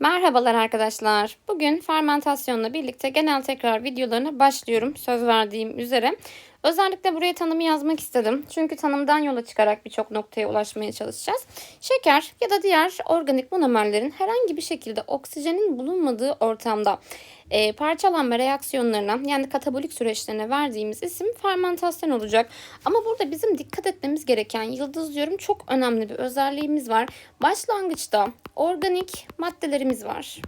Merhabalar arkadaşlar. Bugün fermentasyonla birlikte genel tekrar videolarına başlıyorum. Söz verdiğim üzere. Özellikle buraya tanımı yazmak istedim. Çünkü tanımdan yola çıkarak birçok noktaya ulaşmaya çalışacağız. Şeker ya da diğer organik monomerlerin herhangi bir şekilde oksijenin bulunmadığı ortamda e, parçalanma reaksiyonlarına yani katabolik süreçlerine verdiğimiz isim fermentasyon olacak. Ama burada bizim dikkat etmemiz gereken yıldız diyorum çok önemli bir özelliğimiz var. Başlangıçta organik maddelerimiz var.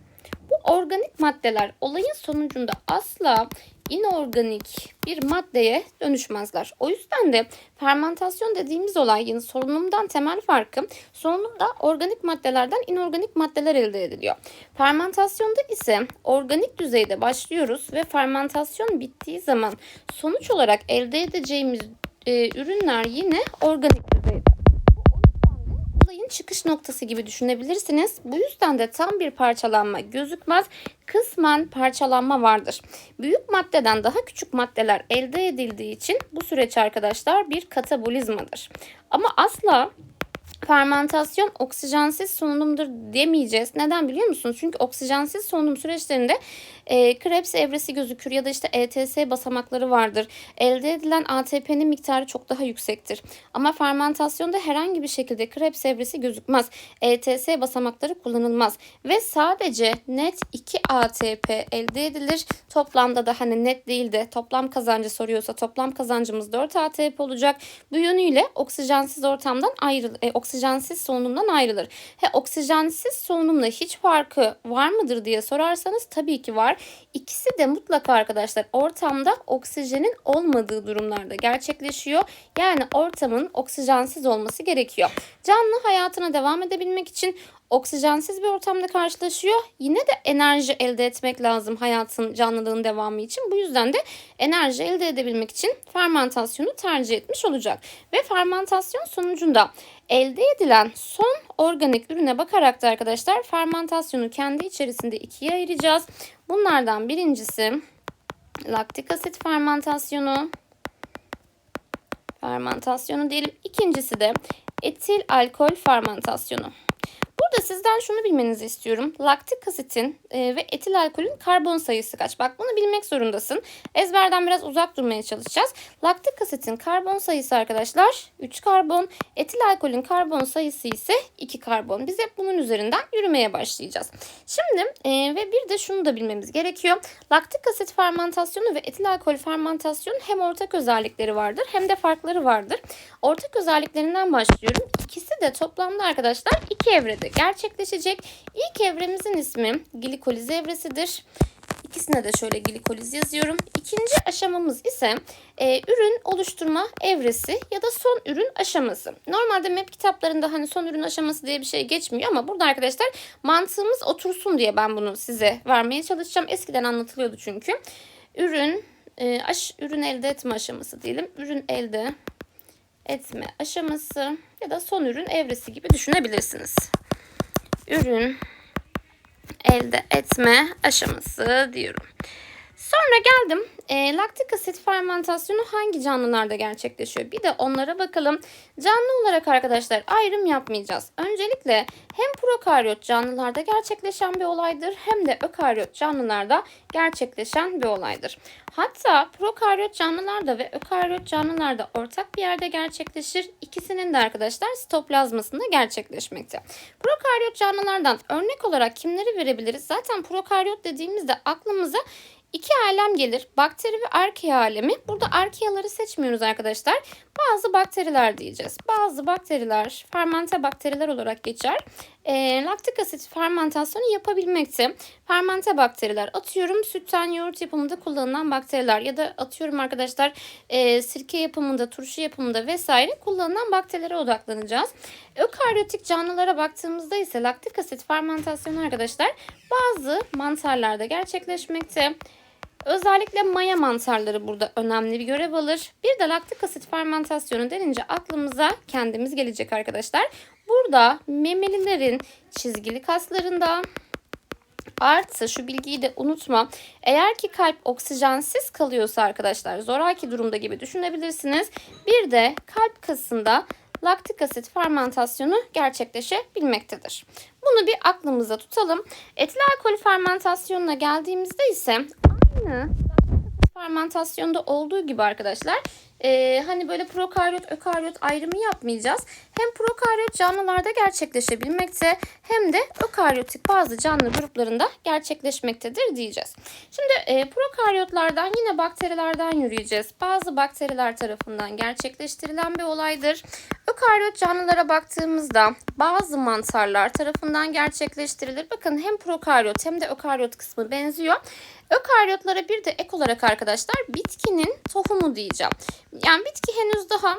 Bu organik maddeler olayın sonucunda asla inorganik bir maddeye dönüşmezler. O yüzden de fermentasyon dediğimiz olayın solunumdan temel farkı solunumda organik maddelerden inorganik maddeler elde ediliyor. Fermentasyonda ise organik düzeyde başlıyoruz ve fermentasyon bittiği zaman sonuç olarak elde edeceğimiz e, ürünler yine organik düzeyde çıkış noktası gibi düşünebilirsiniz. Bu yüzden de tam bir parçalanma gözükmez. Kısmen parçalanma vardır. Büyük maddeden daha küçük maddeler elde edildiği için bu süreç arkadaşlar bir katabolizmadır. Ama asla fermentasyon oksijensiz solunumdur demeyeceğiz. Neden biliyor musunuz? Çünkü oksijensiz solunum süreçlerinde e, Krebs evresi gözükür ya da işte ETS basamakları vardır. Elde edilen ATP'nin miktarı çok daha yüksektir. Ama fermentasyonda herhangi bir şekilde Krebs evresi gözükmez. ETS basamakları kullanılmaz ve sadece net 2 ATP elde edilir. Toplamda da hani net değil de toplam kazancı soruyorsa toplam kazancımız 4 ATP olacak. Bu yönüyle oksijensiz ortamdan ayrıl e, oksijensiz solunumdan ayrılır. He, oksijensiz solunumla hiç farkı var mıdır diye sorarsanız tabii ki var. İkisi de mutlaka arkadaşlar ortamda oksijenin olmadığı durumlarda gerçekleşiyor. Yani ortamın oksijensiz olması gerekiyor. Canlı hayatına devam edebilmek için oksijensiz bir ortamda karşılaşıyor. Yine de enerji elde etmek lazım hayatın canlılığın devamı için. Bu yüzden de enerji elde edebilmek için fermentasyonu tercih etmiş olacak. Ve fermentasyon sonucunda elde edilen son organik ürüne bakarak da arkadaşlar fermentasyonu kendi içerisinde ikiye ayıracağız. Bunlardan birincisi laktik asit fermentasyonu fermentasyonu diyelim. İkincisi de etil alkol fermentasyonu. Burada sizden şunu bilmenizi istiyorum. Laktik asitin e, ve etil alkolün karbon sayısı kaç? Bak bunu bilmek zorundasın. Ezberden biraz uzak durmaya çalışacağız. Laktik asitin karbon sayısı arkadaşlar 3 karbon. Etil alkolün karbon sayısı ise 2 karbon. Biz hep bunun üzerinden yürümeye başlayacağız. Şimdi e, ve bir de şunu da bilmemiz gerekiyor. Laktik asit fermentasyonu ve etil alkol fermentasyonu hem ortak özellikleri vardır hem de farkları vardır. Ortak özelliklerinden başlıyorum. İkisi de toplamda arkadaşlar iki evrede gerçekleşecek. İlk evremizin ismi glikoliz evresidir. İkisine de şöyle glikoliz yazıyorum. İkinci aşamamız ise e, ürün oluşturma evresi ya da son ürün aşaması. Normalde MEP kitaplarında hani son ürün aşaması diye bir şey geçmiyor ama burada arkadaşlar mantığımız otursun diye ben bunu size vermeye çalışacağım. Eskiden anlatılıyordu çünkü. Ürün e, aş, ürün elde etme aşaması diyelim. Ürün elde etme aşaması ya da son ürün evresi gibi düşünebilirsiniz. Ürün elde etme aşaması diyorum. Sonra geldim e, laktik asit fermentasyonu hangi canlılarda gerçekleşiyor? Bir de onlara bakalım. Canlı olarak arkadaşlar ayrım yapmayacağız. Öncelikle hem prokaryot canlılarda gerçekleşen bir olaydır hem de ökaryot canlılarda gerçekleşen bir olaydır. Hatta prokaryot canlılarda ve ökaryot canlılarda ortak bir yerde gerçekleşir. İkisinin de arkadaşlar sitoplazmasında gerçekleşmekte. Prokaryot canlılardan örnek olarak kimleri verebiliriz? Zaten prokaryot dediğimizde aklımıza İki alem gelir. Bakteri ve arkea alemi. Burada arkeaları seçmiyoruz arkadaşlar. Bazı bakteriler diyeceğiz. Bazı bakteriler fermente bakteriler olarak geçer. E, laktik asit fermentasyonu yapabilmekte. Fermente bakteriler atıyorum sütten yoğurt yapımında kullanılan bakteriler ya da atıyorum arkadaşlar e, sirke yapımında, turşu yapımında vesaire kullanılan bakterilere odaklanacağız. Ökaryotik canlılara baktığımızda ise laktik asit fermentasyonu arkadaşlar bazı mantarlarda gerçekleşmekte. Özellikle maya mantarları burada önemli bir görev alır. Bir de laktik asit fermentasyonu denince aklımıza kendimiz gelecek arkadaşlar. Burada memelilerin çizgili kaslarında Artı şu bilgiyi de unutma. Eğer ki kalp oksijensiz kalıyorsa arkadaşlar zoraki durumda gibi düşünebilirsiniz. Bir de kalp kasında laktik asit fermentasyonu gerçekleşebilmektedir. Bunu bir aklımıza tutalım. Etil alkol fermentasyonuna geldiğimizde ise aynı fermentasyonda olduğu gibi arkadaşlar e, hani böyle prokaryot ökaryot ayrımı yapmayacağız. Hem prokaryot canlılarda gerçekleşebilmekte hem de ökaryotik bazı canlı gruplarında gerçekleşmektedir diyeceğiz. Şimdi e, prokaryotlardan yine bakterilerden yürüyeceğiz. Bazı bakteriler tarafından gerçekleştirilen bir olaydır. Ökaryot canlılara baktığımızda bazı mantarlar tarafından gerçekleştirilir. Bakın hem prokaryot hem de ökaryot kısmı benziyor. Ökaryotlara bir de ek olarak arkadaşlar bitkinin tohumu diyeceğim. Yani bitki henüz daha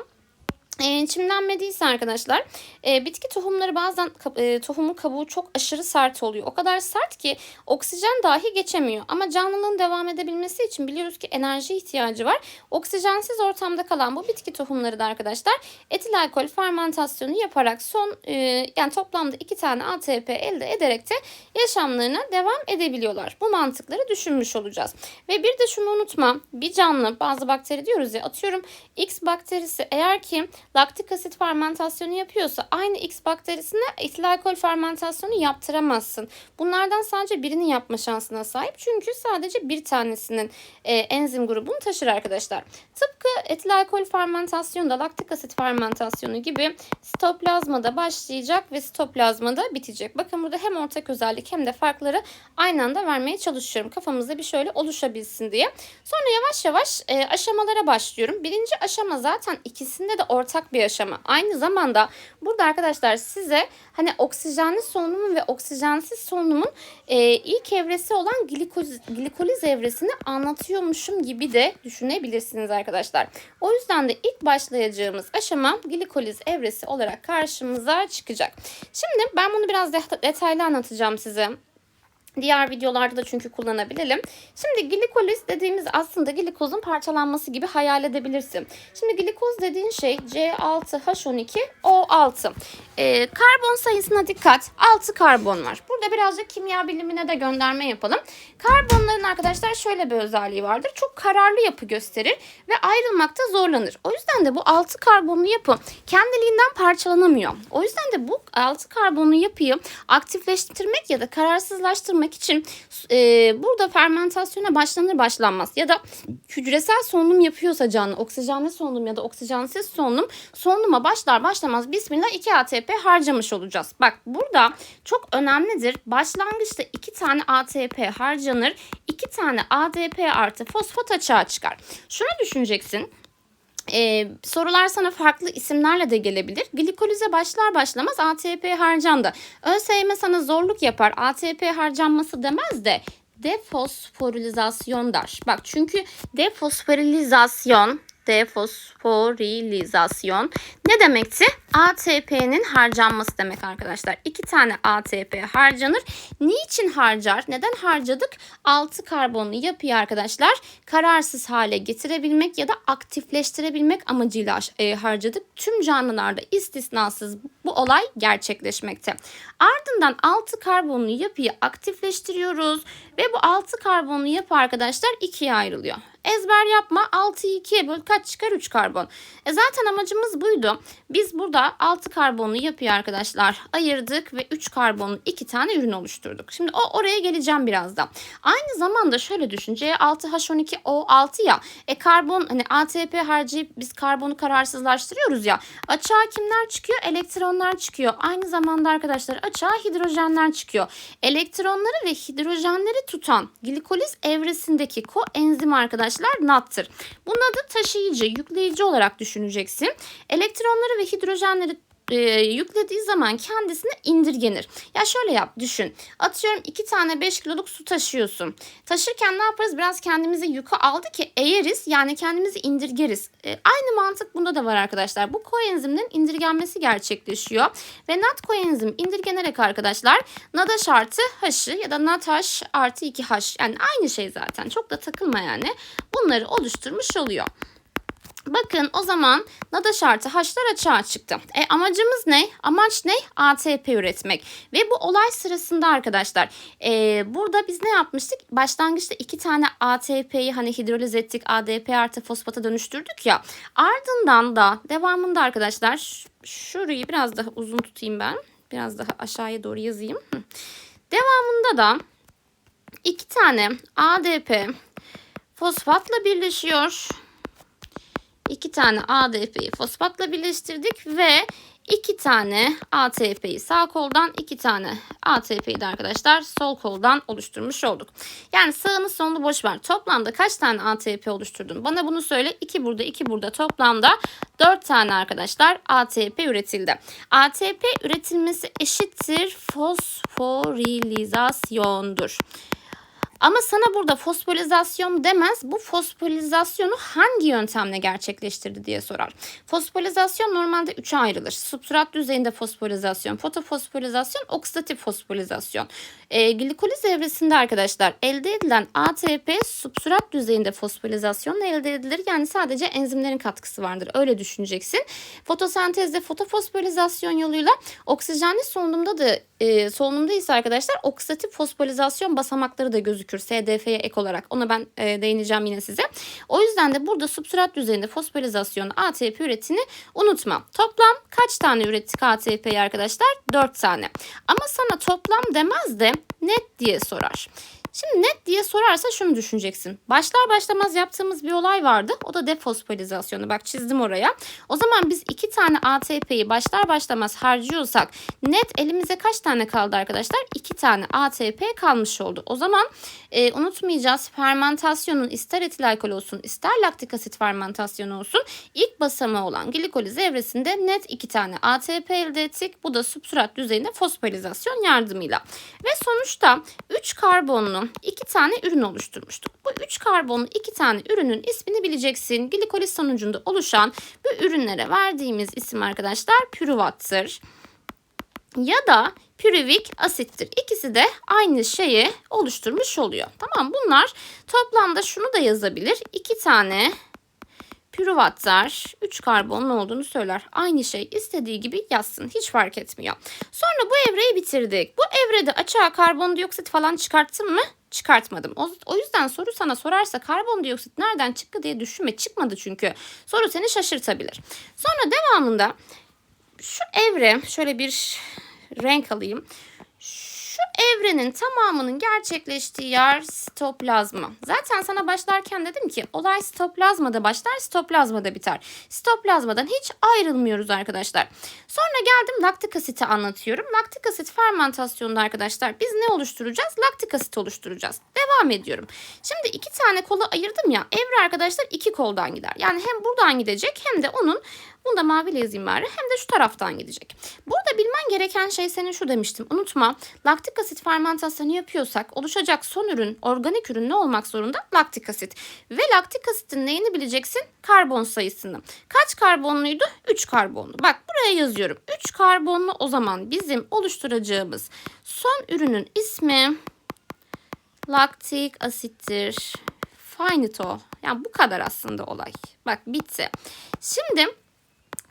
e, çimlenmediyse arkadaşlar e, bitki tohumları bazen e, tohumun kabuğu çok aşırı sert oluyor. O kadar sert ki oksijen dahi geçemiyor. Ama canlılığın devam edebilmesi için biliyoruz ki enerji ihtiyacı var. Oksijensiz ortamda kalan bu bitki tohumları da arkadaşlar etil alkol fermentasyonu yaparak son e, yani toplamda iki tane ATP elde ederek de yaşamlarına devam edebiliyorlar. Bu mantıkları düşünmüş olacağız. Ve bir de şunu unutma. Bir canlı bazı bakteri diyoruz ya atıyorum X bakterisi eğer ki laktik asit fermentasyonu yapıyorsa aynı X bakterisine etil alkol fermentasyonu yaptıramazsın. Bunlardan sadece birini yapma şansına sahip. Çünkü sadece bir tanesinin e, enzim grubunu taşır arkadaşlar. Tıpkı etil alkol fermentasyonu da laktik asit fermentasyonu gibi sitoplazmada başlayacak ve sitoplazmada bitecek. Bakın burada hem ortak özellik hem de farkları aynı anda vermeye çalışıyorum. Kafamızda bir şöyle oluşabilsin diye. Sonra yavaş yavaş e, aşamalara başlıyorum. Birinci aşama zaten ikisinde de ortak bir aşama. Aynı zamanda burada arkadaşlar size hani oksijenli solunumun ve oksijensiz solunumun e, ilk evresi olan glikoliz, glikoliz evresini anlatıyormuşum gibi de düşünebilirsiniz arkadaşlar. O yüzden de ilk başlayacağımız aşama glikoliz evresi olarak karşımıza çıkacak. Şimdi ben bunu biraz detaylı anlatacağım size. Diğer videolarda da çünkü kullanabilelim. Şimdi glikoliz dediğimiz aslında glikozun parçalanması gibi hayal edebilirsin. Şimdi glikoz dediğin şey C6H12O6. Ee, karbon sayısına dikkat. 6 karbon var. Burada birazcık kimya bilimine de gönderme yapalım. Karbonların arkadaşlar şöyle bir özelliği vardır. Çok kararlı yapı gösterir ve ayrılmakta zorlanır. O yüzden de bu 6 karbonlu yapı kendiliğinden parçalanamıyor. O yüzden de bu 6 karbonlu yapıyı aktifleştirmek ya da kararsızlaştırmak etmek için e, burada fermentasyona başlanır başlanmaz ya da hücresel solunum yapıyorsa canlı oksijenli solunum ya da oksijensiz solunum solunuma başlar başlamaz bismillah 2 ATP harcamış olacağız. Bak burada çok önemlidir. Başlangıçta 2 tane ATP harcanır. 2 tane ADP artı fosfat açığa çıkar. Şunu düşüneceksin. Ee, sorular sana farklı isimlerle de gelebilir. Glikolize başlar başlamaz ATP harcandı. ÖSYM sana zorluk yapar. ATP harcanması demez de defosforilizasyon der. Bak çünkü defosforilizasyon defosforilizasyon ne demekti? ATP'nin harcanması demek arkadaşlar. İki tane ATP harcanır. Niçin harcar? Neden harcadık? 6 karbonlu yapıyı arkadaşlar kararsız hale getirebilmek ya da aktifleştirebilmek amacıyla e, harcadık. Tüm canlılarda istisnasız bu olay gerçekleşmekte. Ardından 6 karbonlu yapıyı aktifleştiriyoruz ve bu 6 karbonlu yapı arkadaşlar ikiye ayrılıyor. Ezber yapma 6'yı 2'ye böl kaç çıkar 3 karbon. E zaten amacımız buydu. Biz burada 6 karbonlu yapıyı arkadaşlar ayırdık ve 3 karbonlu 2 tane ürün oluşturduk. Şimdi o oraya geleceğim birazdan. Aynı zamanda şöyle düşün. C6H12O6 ya. E karbon hani ATP harcayıp biz karbonu kararsızlaştırıyoruz ya. Açığa kimler çıkıyor? Elektronlar çıkıyor. Aynı zamanda arkadaşlar açığa hidrojenler çıkıyor. Elektronları ve hidrojenleri tutan glikoliz evresindeki koenzim arkadaşlar NAD'tır. Bunun adı taşıyıcı, yükleyici olarak düşüneceksin. Elektronları ve hidrojenleri e, yüklediği zaman kendisine indirgenir. Ya şöyle yap düşün. Atıyorum iki tane 5 kiloluk su taşıyorsun. Taşırken ne yaparız? Biraz kendimizi yuka aldı ki eğeriz yani kendimizi indirgeriz. E, aynı mantık bunda da var arkadaşlar. Bu koenzimlerin indirgenmesi gerçekleşiyor. Ve NAD koenzim indirgenerek arkadaşlar NADH artı H'ı ya da NADH artı 2H yani aynı şey zaten. Çok da takılma yani. Bunları oluşturmuş oluyor. Bakın o zaman nada şartı haşlar açığa çıktı. E amacımız ne? Amaç ne? ATP üretmek. Ve bu olay sırasında arkadaşlar e, burada biz ne yapmıştık? Başlangıçta iki tane ATP'yi hani hidroliz ettik. ADP artı fosfata dönüştürdük ya. Ardından da devamında arkadaşlar şurayı biraz daha uzun tutayım ben. Biraz daha aşağıya doğru yazayım. Devamında da iki tane ADP fosfatla birleşiyor. İki tane ADP'yi fosfatla birleştirdik ve iki tane ATP'yi sağ koldan iki tane ATP'yi de arkadaşlar sol koldan oluşturmuş olduk. Yani sağını solunu boş ver. Toplamda kaç tane ATP oluşturdun? Bana bunu söyle. 2 burada 2 burada toplamda 4 tane arkadaşlar ATP üretildi. ATP üretilmesi eşittir fosforilasyondur. Ama sana burada fosforilizasyon demez. Bu fosforilasyonu hangi yöntemle gerçekleştirdi diye sorar. Fosforilizasyon normalde üçe ayrılır. Substrat düzeyinde fosforilizasyon, fotofosforilizasyon, oksidatif fosforilizasyon. E, glikoliz evresinde arkadaşlar elde edilen ATP substrat düzeyinde fosforilasyonla elde edilir. Yani sadece enzimlerin katkısı vardır. Öyle düşüneceksin. Fotosentezde fotofosforilizasyon yoluyla oksijenli solunumda da e, solunumda ise arkadaşlar oksidatif fosforilizasyon basamakları da gözükür SDF'ye ek olarak. Ona ben e, değineceğim yine size. O yüzden de burada substrat düzeyinde fosforilizasyon ATP üretini unutma. Toplam kaç tane ürettik ATP'yi arkadaşlar? 4 tane. Ama sana toplam demez de net diye sorar. Şimdi net diye sorarsa şunu düşüneceksin. Başlar başlamaz yaptığımız bir olay vardı. O da defosforizasyonu. Bak çizdim oraya. O zaman biz iki tane ATP'yi başlar başlamaz harcıyorsak net elimize kaç tane kaldı arkadaşlar? İki tane ATP kalmış oldu. O zaman e, unutmayacağız fermentasyonun ister etil alkol olsun ister laktik asit fermentasyonu olsun ilk basamağı olan glikoliz evresinde net iki tane ATP elde ettik. Bu da substrat düzeyinde fosforilizasyon yardımıyla. Ve sonuçta 3 karbonlu iki tane ürün oluşturmuştuk. Bu 3 karbonlu iki tane ürünün ismini bileceksin. Glikoliz sonucunda oluşan bu ürünlere verdiğimiz isim arkadaşlar pürüvattır. Ya da pürüvik asittir. İkisi de aynı şeyi oluşturmuş oluyor. Tamam bunlar toplamda şunu da yazabilir. İki tane pürüvatlar 3 karbonlu olduğunu söyler. Aynı şey istediği gibi yazsın. Hiç fark etmiyor. Sonra bu evreyi bitirdik. Bu evrede açığa karbondioksit falan çıkarttım mı? Çıkartmadım. O, o yüzden soru sana sorarsa karbondioksit nereden çıktı diye düşünme. Çıkmadı çünkü. Soru seni şaşırtabilir. Sonra devamında şu evre şöyle bir renk alayım. Evrenin tamamının gerçekleştiği yer sitoplazma. Zaten sana başlarken dedim ki olay sitoplazmada başlar, sitoplazmada biter. Sitoplazmadan hiç ayrılmıyoruz arkadaşlar. Sonra geldim laktik asiti anlatıyorum. Laktik asit fermentasyonunda arkadaşlar biz ne oluşturacağız? Laktik asit oluşturacağız. Devam ediyorum. Şimdi iki tane kola ayırdım ya. Evre arkadaşlar iki koldan gider. Yani hem buradan gidecek hem de onun bunu da maviyle yazayım bari. Hem de şu taraftan gidecek. Burada bilmen gereken şey senin şu demiştim. Unutma laktik asit fermentasyonu yapıyorsak oluşacak son ürün organik ürün ne olmak zorunda? Laktik asit. Ve laktik asitin neyini bileceksin? Karbon sayısını. Kaç karbonluydu? 3 karbonlu. Bak buraya yazıyorum. 3 karbonlu o zaman bizim oluşturacağımız son ürünün ismi laktik asittir. Finito. Yani bu kadar aslında olay. Bak bitti. Şimdi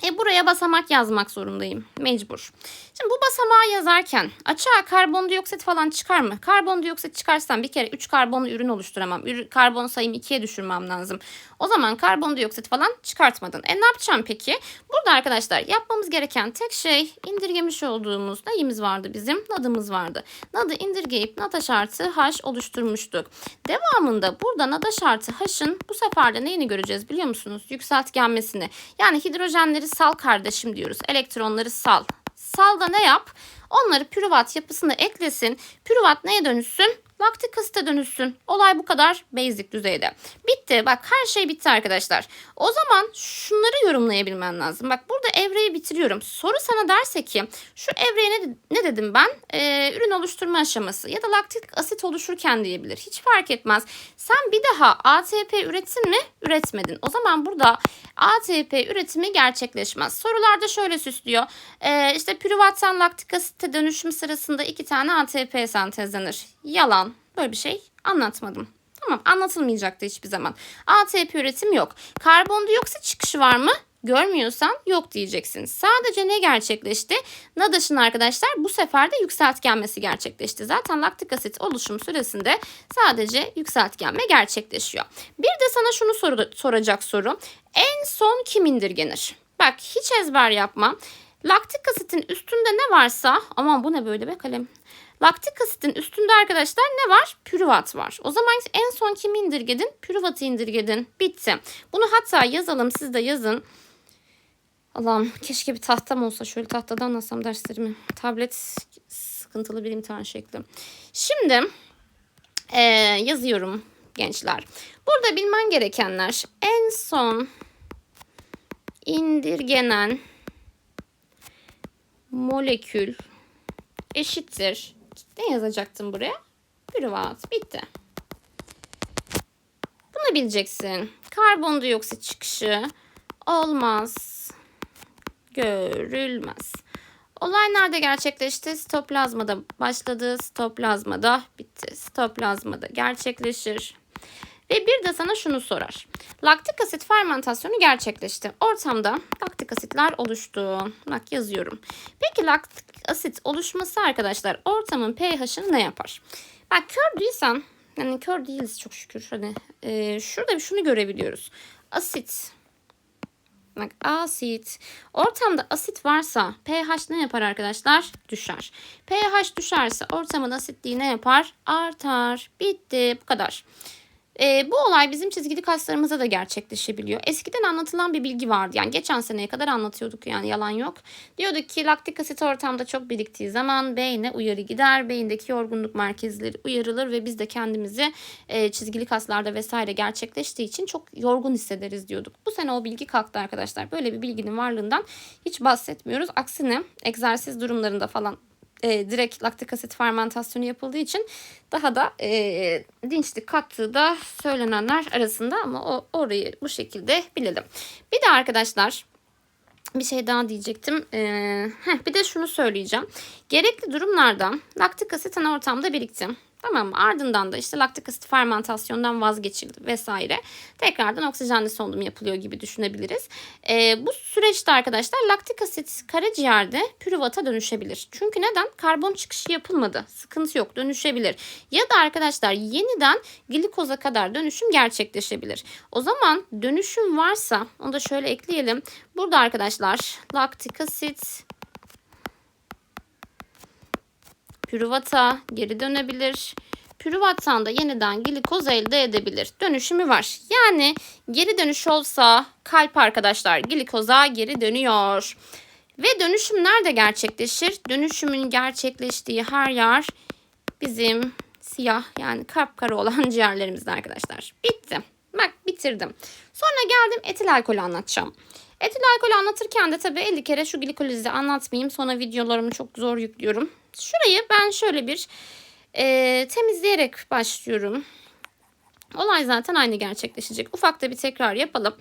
e buraya basamak yazmak zorundayım. Mecbur. Şimdi bu basamağı yazarken açığa karbondioksit falan çıkar mı? Karbondioksit çıkarsam bir kere 3 karbonlu ürün oluşturamam. Ürün, karbon sayımı 2'ye düşürmem lazım. O zaman karbondioksit falan çıkartmadın. E ne yapacağım peki? Burada arkadaşlar yapmamız gereken tek şey indirgemiş olduğumuz neyimiz vardı bizim? Nadımız vardı. Nadı indirgeyip nadaş artı H oluşturmuştuk. Devamında burada nadaş artı H'ın bu sefer de neyini göreceğiz biliyor musunuz? Yükseltgenmesini. Yani hidrojenleri sal kardeşim diyoruz. Elektronları sal. Sal da ne yap? Onları pürüvat yapısına eklesin. Pürüvat neye dönüşsün? Laktik asite dönüşsün. Olay bu kadar basic düzeyde. Bitti. Bak her şey bitti arkadaşlar. O zaman şunları yorumlayabilmen lazım. Bak burada evreyi bitiriyorum. Soru sana derse ki şu evreye ne, ne dedim ben? Ee, ürün oluşturma aşaması ya da laktik asit oluşurken diyebilir. Hiç fark etmez. Sen bir daha ATP ürettin mi? Üretmedin. O zaman burada ATP üretimi gerçekleşmez. Sorularda şöyle süslüyor. Ee, işte pürüvattan laktik asite dönüşüm sırasında iki tane ATP sentezlenir. Yalan. Böyle bir şey anlatmadım. Tamam anlatılmayacaktı hiçbir zaman. ATP üretim yok. Karbondioksit çıkışı var mı? Görmüyorsan yok diyeceksin. Sadece ne gerçekleşti? NADAŞ'ın arkadaşlar bu sefer de yükseltgenmesi gerçekleşti. Zaten laktik asit oluşum süresinde sadece yükseltgenme gerçekleşiyor. Bir de sana şunu sor soracak soru. En son kim indirgenir? Bak hiç ezber yapma. Laktik asitin üstünde ne varsa aman bu ne böyle be kalem. Laktik asitin üstünde arkadaşlar ne var? Pürüvat var. O zaman en son kimi indirgedin? Pürüvatı indirgedin. Bitti. Bunu hatta yazalım siz de yazın. Allah'ım keşke bir tahtam olsa şöyle tahtadan anlatsam derslerimi. Tablet sıkıntılı bir imtihan şekli. Şimdi ee, yazıyorum gençler. Burada bilmen gerekenler en son indirgenen molekül eşittir. Ne yazacaktım buraya? Pürüvat. Bitti. Bunu bileceksin. Karbondioksit çıkışı olmaz. Görülmez. Olay nerede gerçekleşti? Sitoplazmada başladı. Sitoplazmada bitti. Sitoplazmada gerçekleşir. Ve bir de sana şunu sorar. Laktik asit fermentasyonu gerçekleşti. Ortamda laktik asitler oluştu. Bak yazıyorum. Peki laktik asit oluşması arkadaşlar ortamın pH'ını ne yapar? Bak kör değilsen yani kör değiliz çok şükür. Hani e, şurada şunu görebiliyoruz. Asit Bak asit. Ortamda asit varsa pH ne yapar arkadaşlar? Düşer. pH düşerse ortamın asitliği ne yapar? Artar. Bitti. Bu kadar. E, bu olay bizim çizgili kaslarımıza da gerçekleşebiliyor. Eskiden anlatılan bir bilgi vardı. Yani geçen seneye kadar anlatıyorduk yani yalan yok. Diyorduk ki laktik asit ortamda çok biriktiği zaman beyne uyarı gider. Beyindeki yorgunluk merkezleri uyarılır ve biz de kendimizi e, çizgili kaslarda vesaire gerçekleştiği için çok yorgun hissederiz diyorduk. Bu sene o bilgi kalktı arkadaşlar. Böyle bir bilginin varlığından hiç bahsetmiyoruz. Aksine egzersiz durumlarında falan e, direkt laktik asit fermentasyonu yapıldığı için daha da e, dinçlik kattığı da söylenenler arasında ama o orayı bu şekilde bilelim. Bir de arkadaşlar bir şey daha diyecektim. Ee, heh, bir de şunu söyleyeceğim. Gerekli durumlarda laktik asit ana ortamda birikti. Tamam mı? Ardından da işte laktik asit fermentasyondan vazgeçildi vesaire. Tekrardan oksijenli solunum yapılıyor gibi düşünebiliriz. E, bu süreçte arkadaşlar laktik asit karaciğerde pürüvata dönüşebilir. Çünkü neden? Karbon çıkışı yapılmadı. Sıkıntı yok dönüşebilir. Ya da arkadaşlar yeniden glikoza kadar dönüşüm gerçekleşebilir. O zaman dönüşüm varsa onu da şöyle ekleyelim. Burada arkadaşlar laktik asit pürüvata geri dönebilir. Pürüvattan da yeniden glikoz elde edebilir. Dönüşümü var. Yani geri dönüş olsa kalp arkadaşlar glikoza geri dönüyor. Ve dönüşüm nerede gerçekleşir? Dönüşümün gerçekleştiği her yer bizim siyah yani kapkara olan ciğerlerimizde arkadaşlar. Bitti. Bak bitirdim. Sonra geldim etil alkolü anlatacağım. Etil alkolü anlatırken de tabii 50 kere şu glikolizi anlatmayayım. Sonra videolarımı çok zor yüklüyorum. Şurayı ben şöyle bir e, temizleyerek başlıyorum. Olay zaten aynı gerçekleşecek. Ufak da bir tekrar yapalım.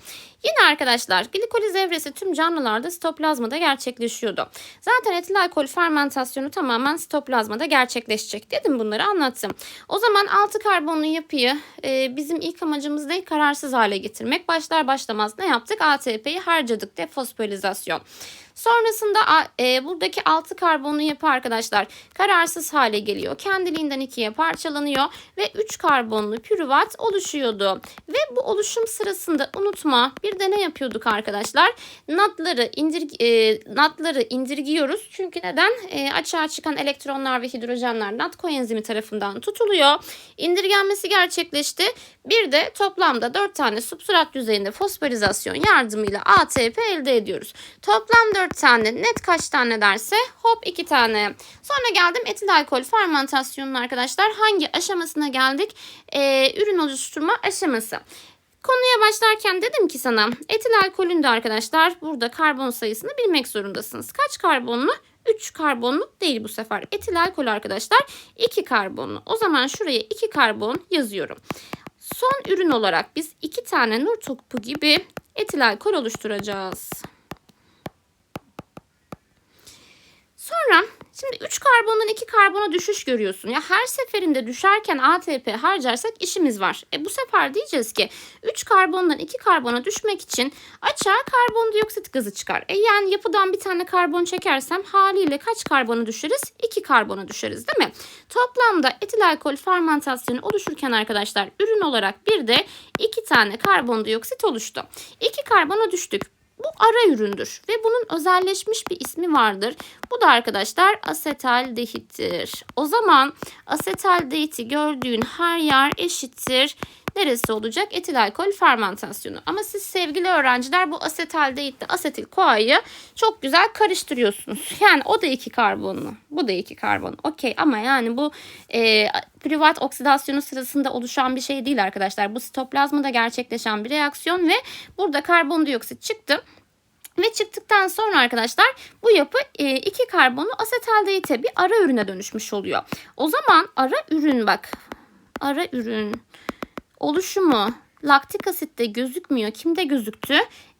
Yine arkadaşlar glikoliz evresi tüm canlılarda sitoplazmada gerçekleşiyordu. Zaten etil alkol fermentasyonu tamamen sitoplazmada gerçekleşecek dedim bunları anlattım. O zaman 6 karbonlu yapıyı e, bizim ilk amacımız ne? Kararsız hale getirmek. Başlar başlamaz ne yaptık? ATP'yi harcadık. Defosforilizasyon. Sonrasında e, buradaki 6 karbonlu yapı arkadaşlar kararsız hale geliyor. Kendiliğinden ikiye parçalanıyor ve 3 karbonlu pürüvat oluşuyordu. Ve bu oluşum sırasında unutma bir de ne yapıyorduk arkadaşlar? Natları indir e, natları indirgiyoruz. Çünkü neden? E, açığa çıkan elektronlar ve hidrojenler nat koenzimi tarafından tutuluyor. İndirgenmesi gerçekleşti. Bir de toplamda 4 tane substrat düzeyinde fosforizasyon yardımıyla ATP elde ediyoruz. Toplam 4 tane net kaç tane derse hop 2 tane. Sonra geldim etil alkol fermentasyonun arkadaşlar hangi aşamasına geldik? Ee, ürün oluşturma aşaması. Konuya başlarken dedim ki sana etil alkolün de arkadaşlar burada karbon sayısını bilmek zorundasınız. Kaç karbonlu? 3 karbonlu değil bu sefer. Etil alkol arkadaşlar 2 karbonlu. O zaman şuraya 2 karbon yazıyorum. Son ürün olarak biz 2 tane nur topu gibi etil alkol oluşturacağız. Sonra şimdi 3 karbondan 2 karbona düşüş görüyorsun. Ya her seferinde düşerken ATP harcarsak işimiz var. E bu sefer diyeceğiz ki 3 karbondan 2 karbona düşmek için açığa karbondioksit gazı çıkar. E yani yapıdan bir tane karbon çekersem haliyle kaç karbona düşeriz? 2 karbona düşeriz değil mi? Toplamda etil alkol fermentasyonu oluşurken arkadaşlar ürün olarak bir de 2 tane karbondioksit oluştu. 2 karbona düştük. Bu ara üründür ve bunun özelleşmiş bir ismi vardır. Bu da arkadaşlar asetaldehittir. O zaman asetaldehiti gördüğün her yer eşittir. Neresi olacak? Etil alkol fermentasyonu. Ama siz sevgili öğrenciler bu asetaldehitle asetil koayı çok güzel karıştırıyorsunuz. Yani o da iki karbonlu. Bu da iki karbon. Okey ama yani bu e, privat oksidasyonu sırasında oluşan bir şey değil arkadaşlar. Bu sitoplazmada gerçekleşen bir reaksiyon ve burada karbondioksit çıktı. Ve çıktıktan sonra arkadaşlar bu yapı e, iki karbonlu asetaldehite bir ara ürüne dönüşmüş oluyor. O zaman ara ürün bak. Ara ürün oluşumu laktik asitte gözükmüyor. Kimde gözüktü?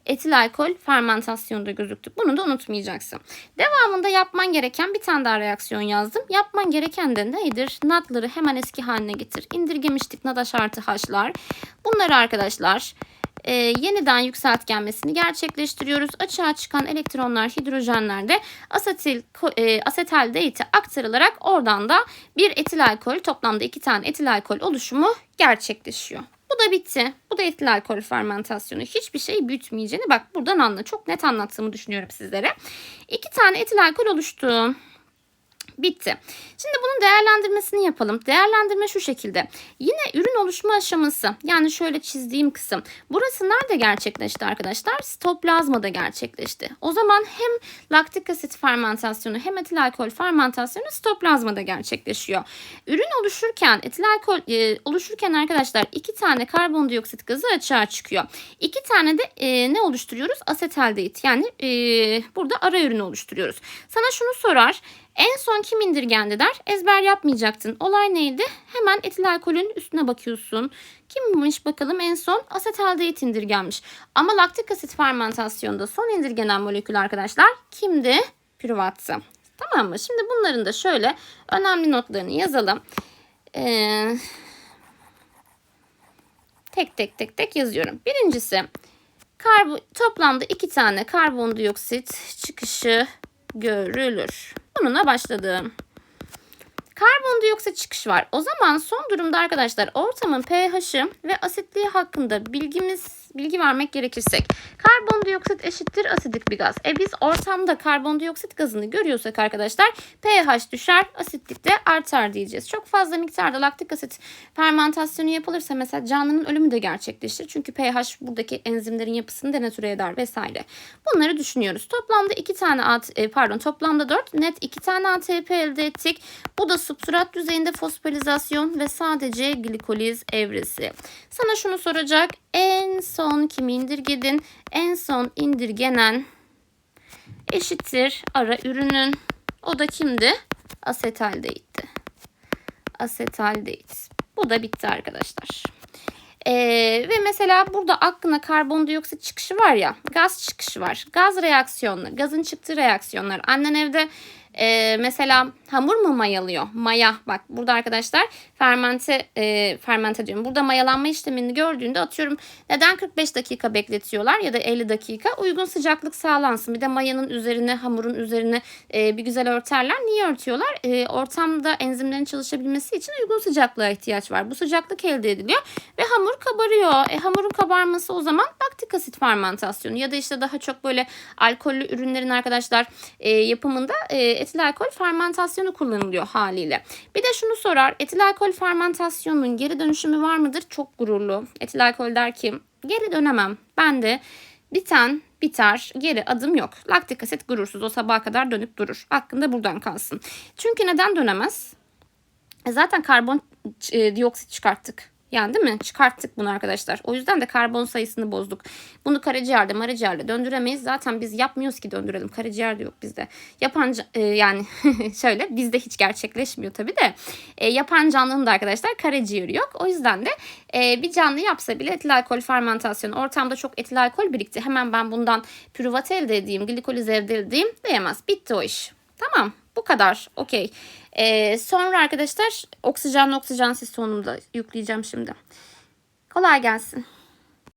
Etil alkol fermentasyonda gözüktü. Bunu da unutmayacaksın. Devamında yapman gereken bir tane daha reaksiyon yazdım. Yapman gereken de nedir? Natları hemen eski haline getir. İndirgemiştik nadaş artı haşlar. Bunları arkadaşlar e, yeniden yükseltgenmesini gerçekleştiriyoruz. Açığa çıkan elektronlar, hidrojenler de asetil, e, asetaldehite aktarılarak oradan da bir etil alkol, toplamda iki tane etil alkol oluşumu gerçekleşiyor. Bu da bitti. Bu da etil alkol fermentasyonu. Hiçbir şey büyütmeyeceğini bak buradan anla. Çok net anlattığımı düşünüyorum sizlere. İki tane etil alkol oluştu. Bitti. Şimdi bunun değerlendirmesini yapalım. Değerlendirme şu şekilde. Yine ürün oluşma aşaması yani şöyle çizdiğim kısım. Burası nerede gerçekleşti arkadaşlar? Sitoplazmada gerçekleşti. O zaman hem laktik asit fermentasyonu hem etil alkol fermentasyonu sitoplazmada gerçekleşiyor. Ürün oluşurken etil alkol e, oluşurken arkadaşlar iki tane karbondioksit gazı açığa çıkıyor. İki tane de e, ne oluşturuyoruz? Asetaldehit yani e, burada ara ürünü oluşturuyoruz. Sana şunu sorar. En son kim indirgendi der. Ezber yapmayacaktın. Olay neydi? Hemen etil alkolün üstüne bakıyorsun. Kimmiş bakalım en son asetaldehit indirgenmiş. Ama laktik asit fermentasyonda son indirgenen molekül arkadaşlar kimdi? Pürüvattı. Tamam mı? Şimdi bunların da şöyle önemli notlarını yazalım. Ee, tek tek tek tek yazıyorum. Birincisi karbo, toplamda iki tane karbondioksit çıkışı görülür. Bununla başladım. Karbondioksit çıkış var. O zaman son durumda arkadaşlar ortamın pH'i ve asitliği hakkında bilgimiz bilgi vermek gerekirsek karbondioksit eşittir asidik bir gaz. E biz ortamda karbondioksit gazını görüyorsak arkadaşlar pH düşer, asitlik de artar diyeceğiz. Çok fazla miktarda laktik asit fermentasyonu yapılırsa mesela canlının ölümü de gerçekleşir. Çünkü pH buradaki enzimlerin yapısını denatüre eder vesaire. Bunları düşünüyoruz. Toplamda iki tane at, e, pardon toplamda 4 net iki tane ATP elde ettik. Bu da substrat düzeyinde fosforilizasyon ve sadece glikoliz evresi. Sana şunu soracak. En son kimi indirgedin? En son indirgenen eşittir ara ürünün. O da kimdi? Asetaldehit'ti. Asetaldehit. Bu da bitti arkadaşlar. Ee, ve mesela burada aklına karbondioksit çıkışı var ya gaz çıkışı var. Gaz reaksiyonları, gazın çıktığı reaksiyonlar. Annen evde e, mesela hamur mu mayalıyor? Maya. Bak burada arkadaşlar fermente e, fermente diyorum. Burada mayalanma işlemini gördüğünde atıyorum neden 45 dakika bekletiyorlar ya da 50 dakika? Uygun sıcaklık sağlansın. Bir de mayanın üzerine hamurun üzerine e, bir güzel örterler. Niye örtüyorlar? E, ortamda enzimlerin çalışabilmesi için uygun sıcaklığa ihtiyaç var. Bu sıcaklık elde ediliyor ve hamur kabarıyor. E, hamurun kabarması o zaman laktik asit fermentasyonu ya da işte daha çok böyle alkollü ürünlerin arkadaşlar e, yapımında e, etil alkol fermentasyonu kullanılıyor haliyle. Bir de şunu sorar. Etil alkol fermentasyonunun geri dönüşümü var mıdır? Çok gururlu. Etil alkol der ki geri dönemem. Ben de biten biter. Geri adım yok. Laktik asit gurursuz. O sabaha kadar dönüp durur. Hakkında buradan kalsın. Çünkü neden dönemez? E zaten karbon e, dioksit çıkarttık. Yani değil mi? Çıkarttık bunu arkadaşlar. O yüzden de karbon sayısını bozduk. Bunu karaciğerde maraciğerde döndüremeyiz. Zaten biz yapmıyoruz ki döndürelim. Karaciğer de yok bizde. Yapan e, yani şöyle bizde hiç gerçekleşmiyor tabii de. E, yapan canlının da arkadaşlar karaciğeri yok. O yüzden de e, bir canlı yapsa bile etil alkol fermentasyonu ortamda çok etil alkol birikti. Hemen ben bundan pürüvat elde edeyim, glikoliz elde edeyim diyemez. Bitti o iş. Tamam. Bu kadar. Okey. Ee, sonra arkadaşlar oksijenli oksijensiz sonunda yükleyeceğim şimdi. Kolay gelsin.